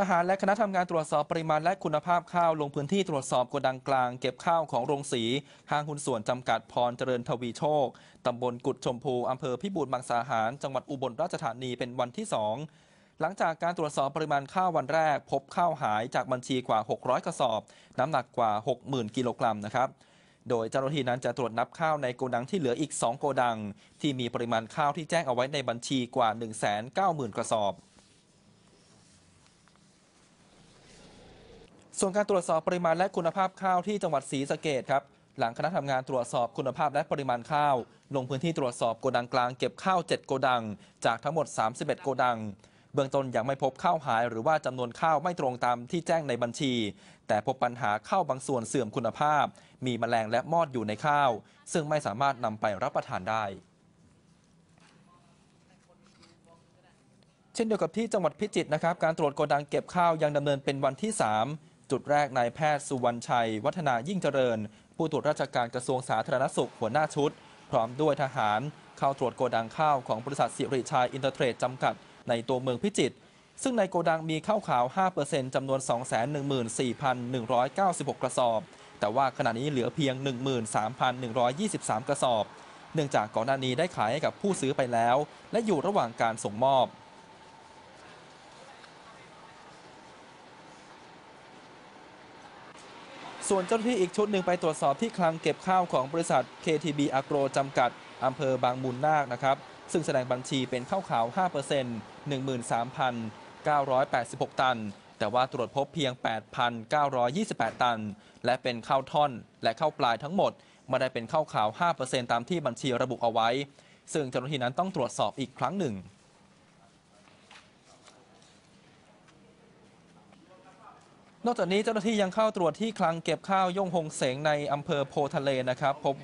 ทหารและคณะทำงานตรวจสอบปริมาณและคุณภาพข้าวลงพื้นที่ตรวจสอบโกดังกลาง เก็บข้าวของโรงสี ห้างหุ้นส่วนจำกัดพรเจริญทวีโชค ตำบลกุดชมพูอำเภอพิบูลมังสาหาร จังหวัดอุบลราชธานีเป็นวันที่2หลังจากการตรวจสอบปริมาณข้าววันแรก พบข้าวหายจากบัญชีกว่า 600 กระสอบ น้ำหนักกว่า 60,000 กิโลกรัมนะครับโดยเจ้าหน้าที่นั้นจะตรวจนับข้าวในโกดังที่เหลืออีก 2 โกดัง ที่มีปริมาณข้าวที่แจ้งเอาไว้ในบัญชีกว่า 190,000 กระสอบ ส่วนการตรวจสอบปริมาณและคุณภาพข้าวที่จังหวัดศรีสะเกดครับ หลังคณะทำงานตรวจสอบคุณภาพและปริมาณข้าว ลงพื้นที่ตรวจสอบโกดังกลางเก็บข้าว 7 โกดัง จากทั้งหมด 31 โกดัง เบื้องต้นยังไม่พบข้าวหาย หรือว่าจำนวนข้าวไม่ตรงตามที่แจ้งในบัญชี แต่พบปัญหาข้าวบางส่วนเสื่อมคุณภาพ มีแมลงและมอดอยู่ในข้าว ซึ่งไม่สามารถนำไปรับประทานได้เช่นเดียวกับที่จังหวัดพิจิตรนะครับ การตรวจโกดังเก็บข้าวยังดำเนินเป็นวันที่ 3 จุดแรกนายแพทย์สุวรรณชัย วัฒนายิ่งเจริญ ผู้ตรวจราชการกระทรวงสาธารณสุขหัวหน้าชุด พร้อมด้วยทหาร เข้าตรวจโกดังข้าวของบริษัทสิริชัยอินเตอร์เทรดจำกัด ในตัวเมืองพิจิตรซึ่งในโกดังมีข้าวขาว 5%จำนวน 214,196 กระสอบ แต่ว่าขณะนี้เหลือเพียง 13,123 กระสอบ เนื่องจากก่อนหน้านี้ได้ขายให้กับผู้ซื้อไปแล้ว และอยู่ระหว่างการส่งมอบ ส่วนเจ้าหน้าที่อีกชุดหนึ่งไปตรวจสอบที่คลังเก็บข้าวของบริษัท KTB Agro จำกัด อำเภอบางมูลนาคนะครับ ซึ่งแสดงบัญชีเป็นข้าวขาว 5% 13,986 ตัน แต่ว่าตรวจพบเพียง 8,928 ตัน และเป็นข้าวท่อนและข้าวปลายทั้งหมดไม่ได้เป็นข้าวขาว 5%ตามที่บัญชีระบุเอาไว้ ซึ่งเจ้าหน้าที่นั้นต้องตรวจสอบอีกครั้งหนึ่ง นอกจากนี้เจ้าหน้าที่ยังเข้าตรวจที่คลังเก็บข้าวย่งหงเสงในอำเภอโพทะเลนะครับ พบ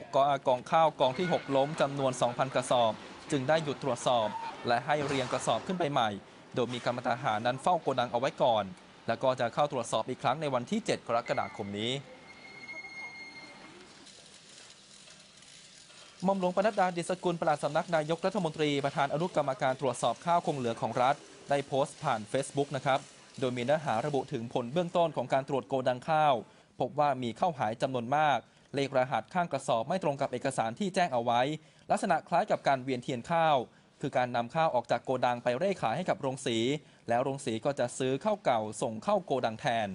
กองข้าวกองที่ 6 ล้มจำนวน 2,000 กระสอบ จึงได้หยุดตรวจสอบ และให้เรียงกระสอบขึ้นไปใหม่ โดยมีกรรมทหารนั้นเฝ้าโกดังเอาไว้ก่อน แล้วก็จะเข้าตรวจสอบอีกครั้งในวันที่ 7 กรกฎาคมนี้มอมหลวงปนัดดาดิสกุลปลัดสำนักนายกรัฐมนตรีประธานอนุกรรมการตรวจสอบข้าวคงเหลือของรัฐ ได้โพสต์ผ่าน Facebook นะครับ โดยมีเนื้อหาระบุถึงผลเบื้องต้นของการตรวจโกดังข้าว พบว่ามีข้าวหายจำนวนมาก เลขรหัสข้างกระสอบไม่ตรงกับเอกสารที่แจ้งเอาไว้ ลักษณะคล้ายกับการเวียนเทียนข้าว คือการนำข้าวออกจากโกดังไปเร่ขายให้กับโรงสี แล้วโรงสีก็จะซื้อข้าวเก่าส่งเข้าโกดังแทน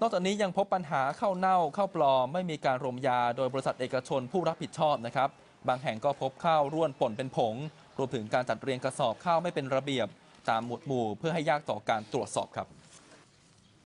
นอกจากนี้ยังพบปัญหาข้าวเน่าข้าวปลอมไม่มีการรมยาโดยบริษัทเอกชนผู้รับผิดชอบนะครับ บางแห่งก็พบข้าวร่วนป่นเป็นผง รวมถึงการจัดเรียงกระสอบข้าวไม่เป็นระเบียบ ตามหมวดหมู่ เพื่อให้ยากต่อการตรวจสอบครับ